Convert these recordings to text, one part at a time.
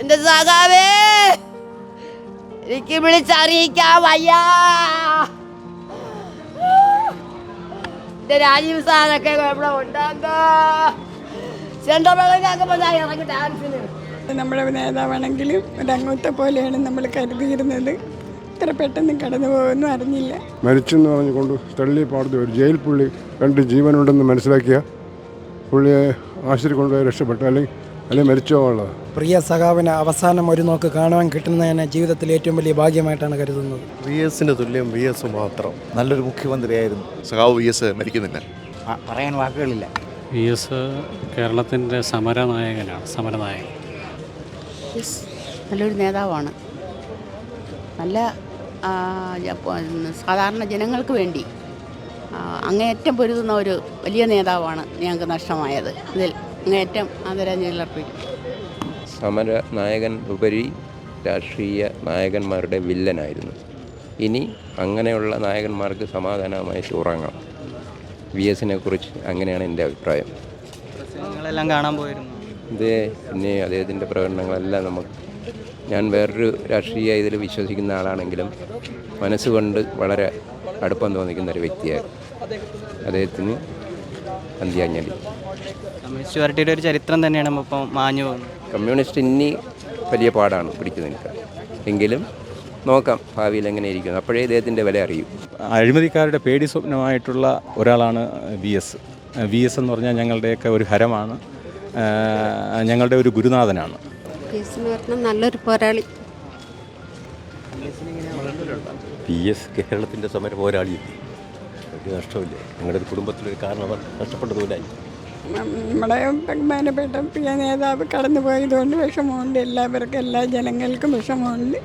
എന്റെ സഖാവേ എനിക്ക് വിളിച്ചറിയിക്കാൻ വയ്യ. എന്റെ രാജീവ് സാറൊക്കെ ഇവിടെ ഉണ്ടാകോ ചെണ്ടമേളക്കാക്കുമ്പോ ഞാൻ ഇറങ്ങി ഡാൻസിന് നമ്മുടെ നേതാവാണെങ്കിലും ഒരംഗത്തെ പോലെയാണ് നമ്മൾ കരുതിയിരുന്നത്. ഇത്ര പെട്ടെന്ന് കടന്നു പോകുമെന്നും അറിഞ്ഞില്ല. മരിച്ചെന്ന് പറഞ്ഞുകൊണ്ട് തള്ളി പാടുന്ന ഒരു ജയിൽ പുള്ളി രണ്ട് ജീവനുണ്ടെന്ന് മനസ്സിലാക്കിയ പുള്ളിയെ ആശുപത്രി കൊണ്ടുപോയി രക്ഷപ്പെട്ടു. അല്ലെങ്കിൽ അല്ലെങ്കിൽ മരിച്ചോ ഉള്ളത് പ്രിയ സഖാവിനെ അവസാനം ഒരു നോക്ക് കാണുവാൻ കിട്ടുന്നതിന് ജീവിതത്തിൽ ഏറ്റവും വലിയ ഭാഗ്യമായിട്ടാണ് കരുതുന്നത്. വി എസിന് തുല്യം വി എസ് മാത്രം. നല്ലൊരു മുഖ്യമന്ത്രിയായിരുന്നു. സഖാവ് വി എസ് മരിക്കുന്നില്ല. പറയാൻ വാക്കുകളില്ല. വി എസ് കേരളത്തിന്റെ സമരനായകനാണ് സമരനായകൻ. നല്ലൊരു നേതാവാണ്. നല്ല സാധാരണ ജനങ്ങൾക്ക് വേണ്ടി അങ്ങേയറ്റം പൊരുതുന്ന ഒരു വലിയ നേതാവാണ് ഞങ്ങൾക്ക് നഷ്ടമായത്. ഇതിൽ അങ്ങേയറ്റം ആദരാഞ്ജലിയർപ്പിക്കും സമര നായകൻ ഉപരി രാഷ്ട്രീയ നായകന്മാരുടെ വില്ലനായിരുന്നു. ഇനി അങ്ങനെയുള്ള നായകന്മാർക്ക് സമാധാനമായി ഉറങ്ങണം വി എസിനെ കുറിച്ച് അങ്ങനെയാണ് എന്റെ അഭിപ്രായം. നിങ്ങളെല്ലാം കാണാൻ പോയിരുന്നു. ഇത് പിന്നെ അദ്ദേഹത്തിന്റെ പ്രകടനങ്ങളെല്ലാം നമുക്ക് ഞാൻ വേറൊരു രാഷ്ട്രീയ ഇതിൽ വിശ്വസിക്കുന്ന ആളാണെങ്കിലും മനസ്സുകൊണ്ട് വളരെ അടുപ്പം തോന്നിക്കുന്ന ഒരു വ്യക്തിയായിരുന്നു. അദ്ദേഹത്തിന് അന്ത്യാഞ്ജലി. കമ്മ്യൂണിസ്റ്റ് പാർട്ടിയുടെ ഒരു ചരിത്രം തന്നെയാണ് നമ്മളിപ്പോൾ മാഞ്ഞു പോകുന്നത്. കമ്മ്യൂണിസ്റ്റ് ഇനി വലിയ പാടാണ് പിടിച്ചു നിൽക്കാൻ എങ്കിലും നോക്കാം ഭാവിയിൽ എങ്ങനെ ഇരിക്കുന്നു. അപ്പോഴേ ഇദ്ദേഹത്തിന്റെ വില അറിയും. അഴിമതിക്കാരുടെ പേടി സ്വപ്നമായിട്ടുള്ള ഒരാളാണ് വി എസ്. വി എസ് എന്ന് പറഞ്ഞാൽ ഞങ്ങളുടെയൊക്കെ ഒരു ഹരമാണ്. ഞങ്ങളുടെ ഒരു ഗുരുനാഥനാണ്. നല്ലൊരു പോരാളി. പി എസ് കേരളത്തിന്റെ സമര പോരാളിയില്ലേ? നഷ്ടമില്ല നിങ്ങളുടെ ഒരു കുടുംബത്തിലൊരു കാരണം നഷ്ടപ്പെട്ടതുമില്ലായി നമ്മുടെ ബഹുമാനപ്പെട്ട പ്രിയ നേതാവ് കടന്നു പോയതുകൊണ്ട് വിഷമമുണ്ട്. എല്ലാവർക്കും എല്ലാ ജനങ്ങൾക്കും വിഷമമുണ്ട്.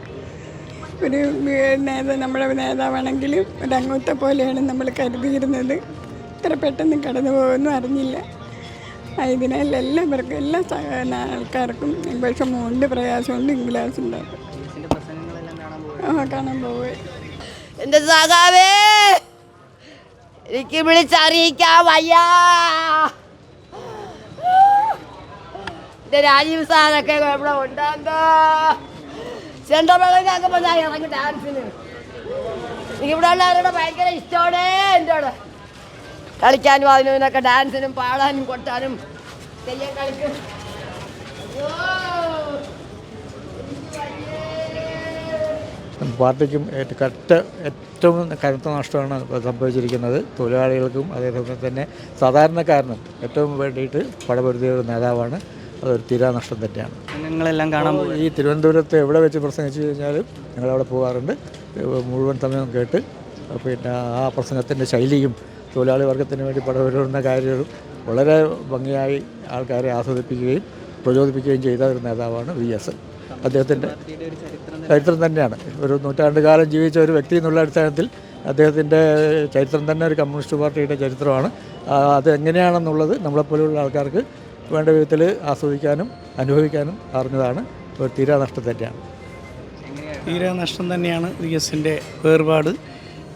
ഒരു നേതാ നമ്മുടെ നേതാവാണെങ്കിലും അംഗത്തെ പോലെയാണ് നമ്മൾ കരുതിയിരുന്നത്. ഇത്ര പെട്ടെന്ന് കടന്നു പോകുമെന്നും അറിഞ്ഞില്ല. ആയതിനാൽ എല്ലാവർക്കും എല്ലാ ആൾക്കാർക്കും വിഷമമുണ്ട് പ്രയാസമുണ്ട് ഇംഗ്ലാസുണ്ടാകും ആ കാണാൻ പോവുക എന്റെ സഖാവേ! എനിക്ക് വിളിച്ചറിയിക്കാൻ വയ്യ. രാജീവ് സാറൊക്കെ ഇവിടെ ചെണ്ടമേളം ചെണ്ടമേളക്കാക്കുമ്പോ ഞാൻ ഇറങ്ങി ഡാൻസിന് ഇവിടെ ഉള്ളവരോട് ഭയങ്കര ഇഷ്ടമാണ് അവിടെ കളിക്കാനും അതിനൊക്കെ ഡാൻസിനും പാടാനും കൊട്ടാനും. തെയ്യം കളിക്കും. പാർട്ടിക്കും കറക്റ്റ് കറ്റ ഏറ്റവും കനത്ത നഷ്ടമാണ് സംഭവിച്ചിരിക്കുന്നത്. തൊഴിലാളികൾക്കും അതേസമയം തന്നെ സാധാരണക്കാരനും ഏറ്റവും വേണ്ടിയിട്ട് പടപൊരുതിയ ഒരു നേതാവാണ്. അതൊരു തീരാ നഷ്ടം തന്നെയാണ്. നിങ്ങളെല്ലാം കാണാൻ ഈ തിരുവനന്തപുരത്ത് എവിടെ വെച്ച് പ്രസംഗിച്ചു കഴിഞ്ഞാലും ഞങ്ങളവിടെ പോകാറുണ്ട്. മുഴുവൻ സമയം കേട്ട് പിന്നെ ആ പ്രസംഗത്തിന്റെ ശൈലിയും തൊഴിലാളി വർഗത്തിന് വേണ്ടി പടപൊരുന്ന കാര്യങ്ങളും വളരെ ഭംഗിയായി ആൾക്കാരെ ആസ്വദിപ്പിക്കുകയും പ്രചോദിപ്പിക്കുകയും ചെയ്ത ഒരു നേതാവാണ് വി എസ്. അദ്ദേഹത്തിന്റെ ചരിത്രം തന്നെയാണ്. ഒരു നൂറ്റാണ്ട് കാലം ജീവിച്ച ഒരു വ്യക്തി എന്നുള്ള അടിസ്ഥാനത്തിൽ അദ്ദേഹത്തിന്റെ ചരിത്രം തന്നെ ഒരു കമ്മ്യൂണിസ്റ്റ് പാർട്ടിയുടെ ചരിത്രമാണ്. അത് എങ്ങനെയാണെന്നുള്ളത് നമ്മളെപ്പോലെയുള്ള ആൾക്കാർക്ക് വേണ്ട വിധത്തിൽ ആസ്വദിക്കാനും അനുഭവിക്കാനും അറിഞ്ഞതാണ്. ഒരു തീരാ നഷ്ടം തന്നെയാണ് തീരാനഷ്ടം തന്നെയാണ് വി എസിന്റെ വേർപാട്.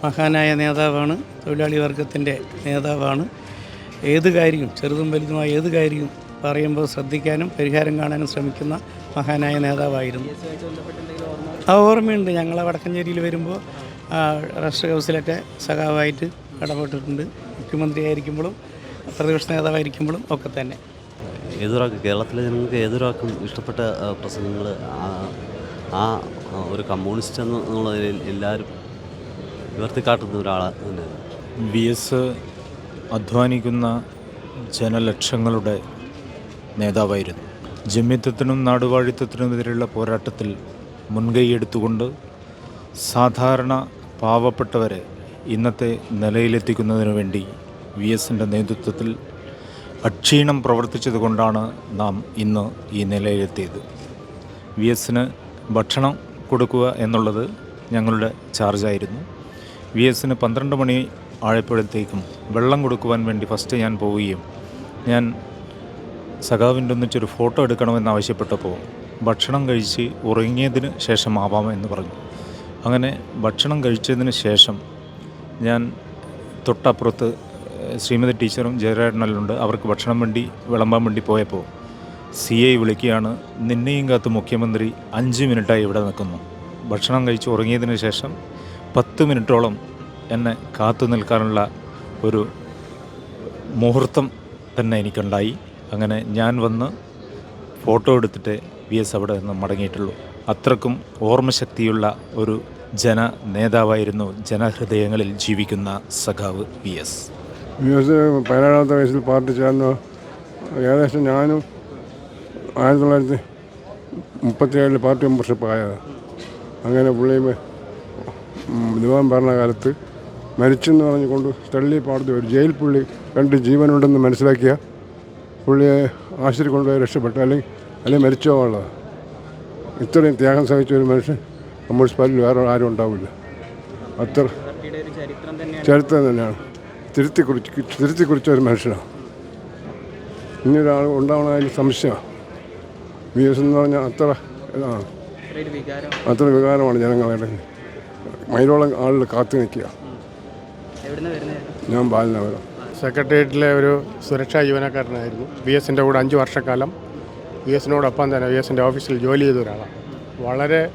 മഹാനായ നേതാവാണ് തൊഴിലാളി വർഗത്തിന്റെ നേതാവാണ്. ഏത് കാര്യവും ചെറുതും വലുതുമായ ഏത് കാര്യവും പറയുമ്പോൾ ശ്രദ്ധിക്കാനും പരിഹാരം കാണാനും ശ്രമിക്കുന്ന മഹാനായ നേതാവായിരുന്നു. ആ ഓർമ്മയുണ്ട്. ഞങ്ങൾ വടക്കഞ്ചേരിയിൽ വരുമ്പോൾ റെസ്റ്റ് ഹൗസിലൊക്കെ സഖാവായിട്ട് ഇടപെട്ടിട്ടുണ്ട്. മുഖ്യമന്ത്രിയായിരിക്കുമ്പോഴും പ്രതിപക്ഷ നേതാവായിരിക്കുമ്പോഴും ഒക്കെ തന്നെ. ഏതൊരാൾക്ക് കേരളത്തിലെ ജനങ്ങൾക്ക് ഏതൊരാൾക്കും ഇഷ്ടപ്പെട്ട പ്രസംഗങ്ങൾ ആ ഒരു കമ്മ്യൂണിസ്റ്റ് എന്നുള്ള നിലയിൽ എല്ലാവരും ഉയർത്തിക്കാട്ടുന്ന ഒരാളാണ് തന്നെ വി എസ് അധ്വാനിക്കുന്ന ജനലക്ഷങ്ങളുടെ നേതാവായിരുന്നു. ജമ്മിത്വത്തിനും നാടുവാഴിത്വത്തിനുമെതിരെയുള്ള പോരാട്ടത്തിൽ മുൻകൈയെടുത്തുകൊണ്ട് സാധാരണ പാവപ്പെട്ടവരെ ഇന്നത്തെ നിലയിലെത്തിക്കുന്നതിനു വേണ്ടി വി എസിന്റെ നേതൃത്വത്തിൽ അക്ഷീണം പ്രവർത്തിച്ചതുകൊണ്ടാണ് നാം ഇന്ന് ഈ നിലയിലെത്തിയത്. വി എസിന് ഭക്ഷണം കൊടുക്കുക എന്നുള്ളത് ഞങ്ങളുടെ ചാർജായിരുന്നു. വി എസിന് പന്ത്രണ്ട് മണി ആയപ്പോഴത്തേക്കും വെള്ളം കൊടുക്കുവാൻ വേണ്ടി ഫസ്റ്റ് ഞാൻ പോവുകയും ഞാൻ സഖാവിന്റെ ഒന്നിച്ചൊരു ഫോട്ടോ എടുക്കണമെന്ന് ആവശ്യപ്പെട്ടപ്പോൾ ഭക്ഷണം കഴിച്ച് ഉറങ്ങിയതിന് ശേഷമാവാം എന്ന് പറഞ്ഞു. അങ്ങനെ ഭക്ഷണം കഴിച്ചതിന് ശേഷം ഞാൻ തൊട്ടപ്പുറത്ത് ശ്രീമതി ടീച്ചറും ജയരാടനല്ലുണ്ട് അവർക്ക് ഭക്ഷണം വേണ്ടി വിളമ്പാൻ വേണ്ടി പോയപ്പോൾ സി ഐ വിളിക്കുകയാണ് നിന്നെയും കാത്ത് മുഖ്യമന്ത്രി അഞ്ച് മിനിറ്റായി ഇവിടെ നിൽക്കുന്നു. ഭക്ഷണം കഴിച്ച് ഉറങ്ങിയതിന് ശേഷം പത്ത് മിനിറ്റോളം എന്നെ കാത്തു നിൽക്കാനുള്ള ഒരു മുഹൂർത്തം തന്നെ എനിക്കുണ്ടായി. അങ്ങനെ ഞാൻ വന്ന് ഫോട്ടോ എടുത്തിട്ട് വി എസ് അവിടെ നിന്ന് മടങ്ങിയിട്ടുള്ളൂ. അത്രക്കും ഓർമ്മശക്തിയുള്ള ഒരു ജന നേതാവായിരുന്നു ജനഹൃദയങ്ങളിൽ ജീവിക്കുന്ന സഖാവ് വി എസ്. വി എസ് പതിനേഴാമത്തെ വയസ്സിൽ പാർട്ടി ചേർന്നു. ഏകദേശം ഞാനും ആയിരത്തി തൊള്ളായിരത്തി മുപ്പത്തിയേഴിൽ പാർട്ടി മെമ്പർഷിപ്പ് ആയത്. അങ്ങനെ പുള്ളിയും ദിവാൻ ഭരണകാലത്ത് മരിച്ചെന്ന് പറഞ്ഞുകൊണ്ട് തള്ളി പാടത്ത് ഒരു ജയിൽ പുള്ളി രണ്ട് ജീവനുണ്ടെന്ന് മനസ്സിലാക്കിയ പുള്ളിയെ ആശുപത്രി കൊണ്ടുപോയി രക്ഷപ്പെട്ടു. അല്ലെങ്കിൽ അല്ലെങ്കിൽ മരിച്ചോ ഉള്ളത്. ഇത്രയും ത്യാഗം സഹിച്ച ഒരു മനുഷ്യൻ നമ്മുടെ പാർട്ടിയിൽ വേറെ ആരും ഉണ്ടാവില്ല. അത്ര ചരിത്രം തന്നെയാണ്. തിരുത്തി കുറിച്ച് തിരുത്തി കുറിച്ച ഒരു മനുഷ്യനാണ്. ഇനി ഒരാൾ ഉണ്ടാവണതിൽ സംശയമാണ് വി എസ് എന്ന് പറഞ്ഞാൽ അത്ര ഇതാണ്. അത്ര വികാരമാണ് ജനങ്ങളുടെ മൈലോളം ആളുകൾ കാത്തു നിൽക്കുക. ഞാൻ ബാലനഗരം. സെക്രട്ടേറിയറ്റിലെ ഒരു സുരക്ഷാ ജീവനക്കാരനായിരുന്നു. വി എസിന്റെ കൂടെ അഞ്ച് വർഷക്കാലം. വി എസിനോടൊപ്പം തന്നെ വി എസിന്റെ ഓഫീസിൽ ജോലി ചെയ്ത ഒരാളാണ്. വളരെ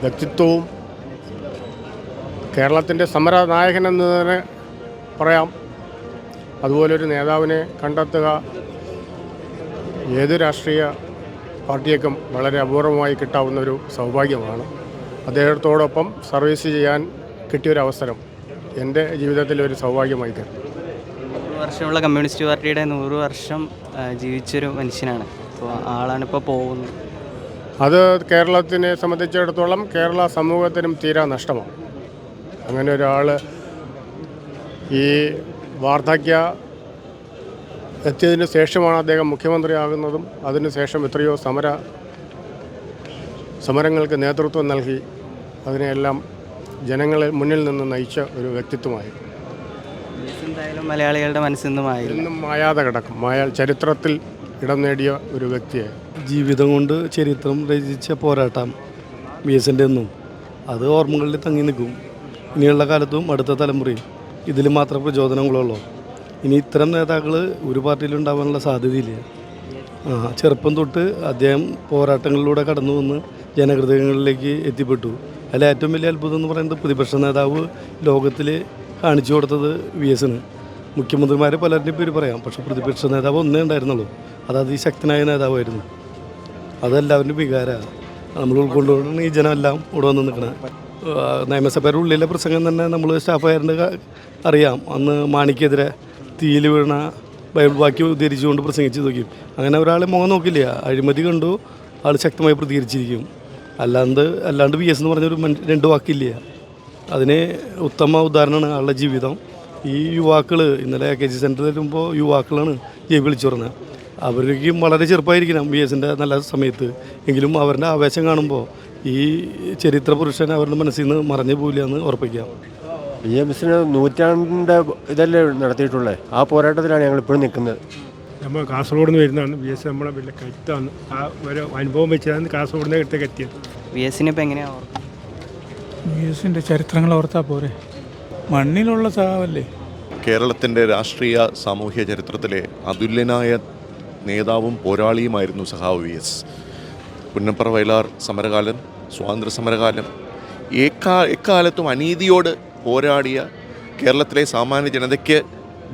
വ്യക്തിത്വവും കേരളത്തിന്റെ സമര നായകൻ എന്ന് തന്നെ പറയാം. അതുപോലൊരു നേതാവിനെ കണ്ടെത്തുക ഏത് രാഷ്ട്രീയ പാർട്ടിയേക്കും വളരെ അപൂർവമായി കിട്ടാവുന്ന ഒരു സൗഭാഗ്യമാണ്. അദ്ദേഹത്തോടൊപ്പം സർവീസ് ചെയ്യാൻ കിട്ടിയൊരവസരം എന്റെ ജീവിതത്തിൽ ഒരു സൗഭാഗ്യമായി തീർന്നു. നൂറ് വർഷമുള്ള കമ്മ്യൂണിസ്റ്റ് പാർട്ടിയുടെ നൂറ് വർഷം ജീവിച്ചൊരു മനുഷ്യനാണ്. അപ്പോൾ ആളാണിപ്പോൾ പോകുന്നത്. അത് കേരളത്തിനെ സംബന്ധിച്ചിടത്തോളം കേരള സമൂഹത്തിനും തീരാ നഷ്ടമാണ്. അങ്ങനെ ഒരാൾ ഈ വാർദ്ധക്യ എത്തിയതിന് ശേഷമാണ് അദ്ദേഹം മുഖ്യമന്ത്രിയാകുന്നതും അതിനുശേഷം എത്രയോ സമര സമരങ്ങൾക്ക് നേതൃത്വം നൽകി. അതിനെയെല്ലാം ജനങ്ങളെ മുന്നിൽ നിന്ന് നയിച്ച ഒരു വ്യക്തിത്വമായി. എന്തായാലും മലയാളികളുടെ മനസ്സിൽ നിന്നും ഇന്നും മായാതെ കിടക്കും. മായ ചരിത്രത്തിൽ ഇടം നേടിയ ഒരു വ്യക്തിയായി ജീവിതം കൊണ്ട് ചരിത്രം രചിച്ച പോരാട്ടം ബി എസിന്റെ ഒന്നും അത് ഓർമ്മകളിൽ തങ്ങി നിൽക്കും. ഇനിയുള്ള കാലത്തും അടുത്ത തലമുറയും ഇതിൽ മാത്രം പ്രചോദനങ്ങളുള്ളൂ. ഇനി ഇത്തരം നേതാക്കൾ ഒരു പാർട്ടിയിൽ ഉണ്ടാവാനുള്ള സാധ്യതയില്ല. ആ ചെറുപ്പം തൊട്ട് അദ്ദേഹം പോരാട്ടങ്ങളിലൂടെ കടന്നു വന്ന് ജനഹൃദയങ്ങളിലേക്ക് എത്തിപ്പെട്ടു. അതിൽ ഏറ്റവും വലിയ അത്ഭുതം എന്ന് പറയുന്നത് പ്രതിപക്ഷ നേതാവ് ലോകത്തിൽ കാണിച്ചു കൊടുത്തത് വി എസിന് മുഖ്യമന്ത്രിമാരെ പലരുടെയും പേര് പറയാം പക്ഷേ പ്രതിപക്ഷ നേതാവ് ഒന്നേ ഉണ്ടായിരുന്നുള്ളൂ. അത് അതിശക്തനായ നേതാവായിരുന്നു. അതെല്ലാവരുടെയും വികാരമാണ് നമ്മൾ ഉൾക്കൊണ്ടുകൊണ്ടാണ് ഈ ജനമെല്ലാം ഇവിടെ വന്ന് നിൽക്കുന്നത് നിയമസഭയുടെ ഉള്ളിലെ പ്രസംഗം തന്നെ നമ്മൾ സ്റ്റാഫുകാരന്റെ അറിയാം. അന്ന് മാണിക്കെതിരെ തീയിൽ വീണ ബൈബിൾ വാക്യം ഉദ്ധരിച്ചുകൊണ്ട് പ്രസംഗിച്ച് നോക്കി. അങ്ങനെ ഒരാളെ മുഖം നോക്കില്ല. അഴിമതി കണ്ടു. ആൾ ശക്തമായി പ്രതികരിച്ചിരിക്കും. അല്ലാണ്ട് അല്ലാണ്ട് വി എസ് എന്ന് പറഞ്ഞൊരു രണ്ട് വാക്കില്ല? അതിന് ഉത്തമ ഉദാഹരണമാണ് ആളുടെ ജീവിതം. ഈ യുവാക്കൾ ഇന്നലെ കെ ജി സെന്ററിൽ വരുമ്പോൾ യുവാക്കളാണ് ജയ് വിളിച്ചു പറഞ്ഞത്. അവർക്ക് വളരെ ചെറുപ്പമായിരിക്കണം ബി എസിന്റെ നല്ല സമയത്ത്. എങ്കിലും അവരുടെ ആവേശം കാണുമ്പോൾ ഈ ചരിത്ര പുരുഷൻ അവരുടെ മനസ്സിൽ നിന്ന് മറഞ്ഞു പോവില്ല എന്ന് ഉറപ്പിക്കാം. ബി എം എസിന് നൂറ്റാണ്ടിന്റെ ഇതല്ലേ നടത്തിയിട്ടുള്ളത് ആ പോരാട്ടത്തിലാണ് ഞങ്ങൾ ഇപ്പോഴും നിൽക്കുന്നത്. നമ്മൾ കാസർഗോഡ് നിന്ന് വരുന്നതാണ്. ബി എസ് നമ്മളെ വലിയ കരുത്താണ്. ആ ഒരു അനുഭവം വെച്ചാണ് കാസർഗോഡ് നിന്ന് അടുത്തേക്ക് എത്തിയത്. വി എസിനെ ഇപ്പം എങ്ങനെയാണ് ഓർക്കുന്നത് വി എസിന്റെ ചരിത്രങ്ങൾ ഓർത്താൽ പോരെ. മണ്ണിലുള്ള സഹാവല്ലേ കേരളത്തിന്റെ രാഷ്ട്രീയ സാമൂഹ്യ ചരിത്രത്തിലെ അതുല്യനായ നേതാവും പോരാളിയുമായിരുന്നു സഹാവ് വി എസ് പുന്നപ്പറ വയലാർ സമരകാലം സ്വാതന്ത്ര്യ സമരകാലം. ഏക്കാ എക്കാലത്തും അനീതിയോട് പോരാടിയ കേരളത്തിലെ സാമാന്യ ജനതയ്ക്ക്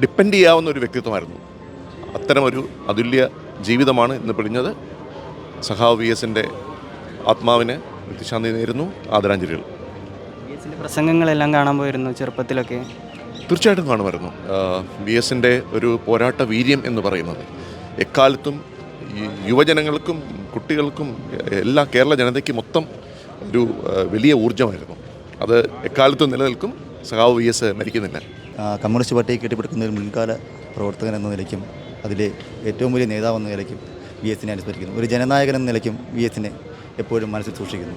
ഡിപ്പെൻഡ് ചെയ്യാവുന്ന ഒരു വ്യക്തിത്വമായിരുന്നു അത്തരമൊരു അതുല്യ ജീവിതമാണ് ഇന്ന് പിടിഞ്ഞത്. സഹാവ് വി എസിന്റെ ആത്മാവിന് നിത്യശാന്തി നേരുന്നു. ആദരാഞ്ജലികൾ. വി എസിന്റെ പ്രസംഗങ്ങളെല്ലാം കാണാൻ പോയിരുന്നു ചെറുപ്പത്തിലൊക്കെ. തീർച്ചയായിട്ടും കാണുമായിരുന്നു. വി എസിന്റെ ഒരു പോരാട്ട വീര്യം എന്ന് പറയുന്നത്. എക്കാലത്തും ഈ യുവജനങ്ങൾക്കും കുട്ടികൾക്കും എല്ലാ കേരള ജനതയ്ക്ക് മൊത്തം ഒരു വലിയ ഊർജമായിരുന്നു. അത് എക്കാലത്തും നിലനിൽക്കും. സഹാവ് വി എസ് മരിക്കുന്നില്ല. കമ്മ്യൂണിസ്റ്റ് പാർട്ടിയെ കെട്ടിപ്പടുക്കുന്ന ഒരു മുൻകാല പ്രവർത്തകൻ എന്ന നിലയ്ക്കും അതിലെ ഏറ്റവും വലിയ നേതാവെന്ന നിലയ്ക്കും വി എസിനെ അനുസ്മരിക്കുന്നു. ഒരു ജനനായകൻ എന്ന നിലയ്ക്കും വി എസിനെ എപ്പോഴും മനസ്സിൽ സൂക്ഷിക്കുന്നു.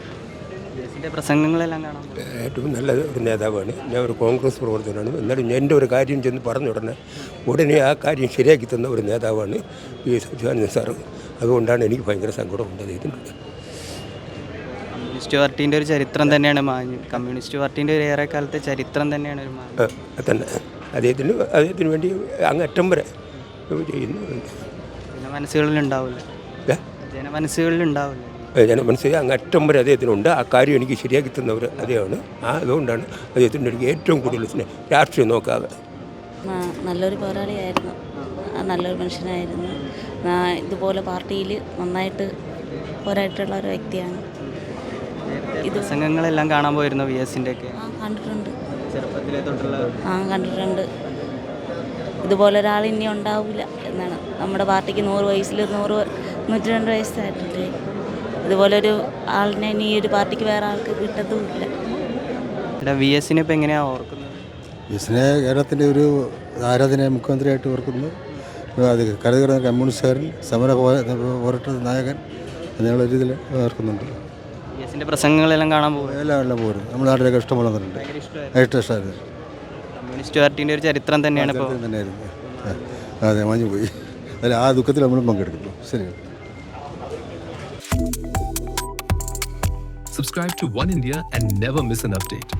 വി പ്രസംഗങ്ങളെല്ലാം കാണാൻ ഏറ്റവും നല്ല ഒരു നേതാവാണ്. ഞാൻ ഒരു കോൺഗ്രസ് പ്രവർത്തകനാണ്. എന്നാലും എന്റെ ഒരു കാര്യം ചെന്ന് പറഞ്ഞ ഉടനെ ഉടനെ ആ കാര്യം ശരിയാക്കി തന്ന ഒരു നേതാവാണ് പി എസ് അച്യുതാനന്ദൻ സാറ്. അതുകൊണ്ടാണ് എനിക്ക് ഭയങ്കര സങ്കടമുണ്ട് അദ്ദേഹത്തിനുണ്ട് കമ്മ്യൂണിസ്റ്റ് പാർട്ടീന്റെ ഒരു ചരിത്രം തന്നെയാണ് മാഞ്ഞു കമ്മ്യൂണിസ്റ്റ് പാർട്ടീന്റെ ഒരു ഏറെ കാലത്തെ ചരിത്രം തന്നെയാണ് ഒരു മാഞ്ഞു തന്നെ അദ്ദേഹത്തിന് അദ്ദേഹത്തിന് വേണ്ടി അങ്ങറ്റം വരെ ചെയ്യുന്നു. പിന്നെ ജനമനസ്സുകളിൽ ഉണ്ടാവില്ല ഏ? ജനമനസ്സുകളിൽ ഉണ്ടാവില്ല ഏ, ഞാൻ മനസ്സിലായി അങ്ങ് അറ്റം വരെ അദ്ദേഹത്തിനുണ്ട്. ആ കാര്യം എനിക്ക് ശരിയാക്കി തന്നവർ അദ്ദേഹമാണ്. ആ അതുകൊണ്ടാണ് അദ്ദേഹത്തിന്റെ എനിക്ക് ഏറ്റവും കൂടുതൽ സ്നേഹം രാഷ്ട്രീയം നോക്കാതെ. നല്ലൊരു പോരാളിയായിരുന്നു. ആ, നല്ലൊരു മനുഷ്യനായിരുന്നു. ഇതുപോലെ പാർട്ടിയിൽ നന്നായിട്ട് പോരായിട്ടുള്ള ഒരു വ്യക്തിയാണ്. ഇത് പ്രസംഗങ്ങളെല്ലാം കാണാൻ പോയിരുന്നു വി എസിന്റെ ഒക്കെ ആ കണ്ടിട്ടുണ്ട്. ചെറുപ്പത്തിലെ തൊട്ടുള്ള ആ കണ്ടിട്ടുണ്ട്. ഇതുപോലെ ഒരാൾ ഇനി ഉണ്ടാവില്ല എന്നാണ്. നമ്മുടെ പാർട്ടിക്ക് നൂറ് വയസ്സിൽ നൂറ് നൂറ്റി രണ്ട് ഇതുപോലെ ഒരു ആളിനെ ഇനി ഈ ഒരു പാർട്ടിക്ക് വേറെ ആൾക്ക് കിട്ടത്തുമില്ല. വി എസിനെ ഇപ്പം എങ്ങനെയാണ് ഓർക്കുന്നത്? എസിനെ കേരളത്തിന്റെ ഒരു ആരാധന മുഖ്യമന്ത്രിയായിട്ട് ഓർക്കുന്നു. അത് കരുതുകിടന്ന കമ്മ്യൂണിസ്റ്റുകാരൻ സമര പോരാട്ട നായകൻ എന്നുള്ള രീതിയിൽ ഓർക്കുന്നുണ്ട്. വി എസിന്റെ പ്രസംഗങ്ങളെല്ലാം കാണാൻ പോകും എല്ലാം എല്ലാം പോരും നമ്മുടെ നാട്ടിലൊക്കെ ഇഷ്ടം പോലെ വന്നിട്ടുണ്ട്. ഭയങ്കര ഇഷ്ടമായിരുന്നു. കമ്മ്യൂണിസ്റ്റ് ഒരു ചരിത്രം തന്നെയാണ് ഇപ്പോൾ. അതെ മാഞ്ഞു പോയി. അല്ല ആ ദുഃഖത്തിൽ നമ്മൾ പങ്കെടുക്കുന്നു ശരി. Subscribe to One India and never miss an update.